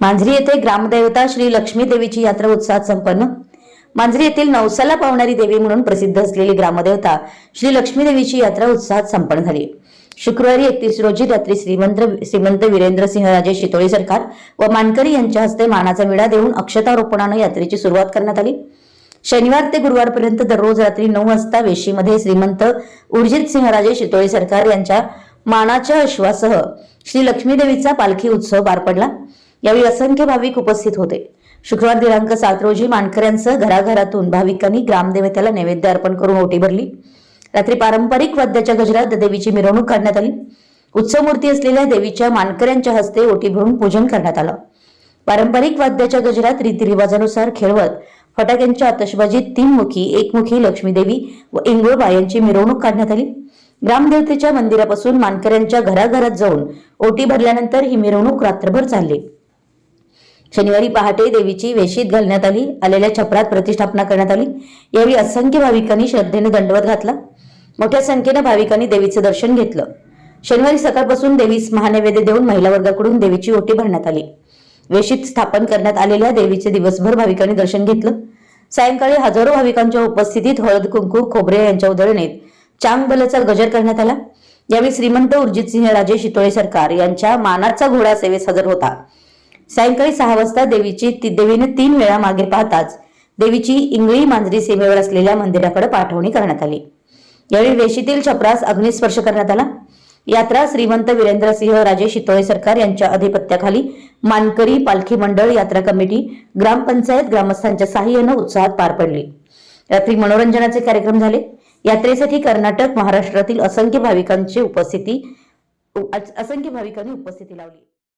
मांजरी येथे ग्रामदेवता श्री लक्ष्मी देवीची यात्रा उत्साहात संपन्न. मांजरी येथील नवसाला पावणारी देवी म्हणून प्रसिद्ध असलेली ग्रामदेवता श्री लक्ष्मी देवीची यात्रा उत्साहात संपन्न झाली. शुक्रवारी एकतीस रोजी रात्री श्रीमंत श्रीमंत वीरेंद्र सिंहराजे शितोळी सरकार व मानकरी यांच्या हस्ते मानाचा विडा देऊन अक्षतारोपणानं यात्रेची सुरुवात करण्यात आली. शनिवार ते गुरुवारपर्यंत दररोज रात्री नऊ वाजता वेशीमध्ये श्रीमंत उर्जित सिंहराजे शितोळी सरकार यांच्या मानाच्या अश्वासह श्री लक्ष्मीदेवीचा पालखी उत्सव पार पडला. यावेळी असंख्य भाविक उपस्थित होते. शुक्रवार दिनांक सात रोजी मानकऱ्यांसह घराघरातून भाविकांनी ग्रामदेवतेला नैवेद्य अर्पण करून ओटी भरली. रात्री पारंपरिक वाद्याच्या गजरात देवीची मिरवणूक काढण्यात आली. उत्सव मूर्ती असलेल्या देवीच्या मानकऱ्यांच्या हस्ते ओटी भरून पूजन करण्यात आलं. पारंपरिक वाद्याच्या गजरात रीतिरिवाजानुसार खेळवत फटाक्यांच्या आतषबाजीत तीन मुखी एकमुखी लक्ष्मी देवी व इंगोळबा यांची मिरवणूक काढण्यात आली. ग्रामदेवतेच्या मंदिरापासून मानकऱ्यांच्या घराघरात जाऊन ओटी भरल्यानंतर ही मिरवणूक रात्रभर चालली. शनिवारी पहाटे देवीची वेशीत घालण्यात आली आलेल्या छपरात प्रतिष्ठापना करण्यात आली. यावेळी असंख्य भाविकांनी श्रद्धेने दंडवत घातला. मोठ्या संख्येनं भाविकांनी देवीचे दर्शन घेतलं. शनिवारी सकाळपासून देवीस महानैवेद्य देऊन महिला वर्गाकडून देवीची ओटी भरण्यात आली. वेशीत स्थापन करण्यात आलेल्या देवीचे दिवसभर भाविकांनी दर्शन घेतलं. सायंकाळी हजारो भाविकांच्या उपस्थितीत हळद कुंकू खोबरे यांच्या उधळणीत चांगबलाचा गजर करण्यात आला. यावेळी श्रीमंत उर्जित सिंह राजे शितोळे सरकार यांच्या मानाचा घोडा सेवेस हजर होता. सायंकाळी सहा वाजता देवीची ती देवीने तीन वेळा मागे पाहताच देवीची इंगळी मांजरी सीमेवर असलेल्या मंदिराकडे पाठवणी करण्यात आली. यावेळी वेशीतील छपरास अग्निस्पर्श करण्यात आला. यात्रा श्रीमंत वीरेंद्रसिंह राजे शितोळे सरकार यांच्या अधिपत्याखाली मानकरी पालखी मंडळ यात्रा कमिटी ग्रामपंचायत ग्रामस्थांच्या सहाय्यानं उत्साहात पार पडली. रात्री मनोरंजनाचे कार्यक्रम झाले. यात्रेसाठी कर्नाटक महाराष्ट्रातील असंख्य भाविकांची उपस्थिती असंख्य भाविकांनी उपस्थिती लावली.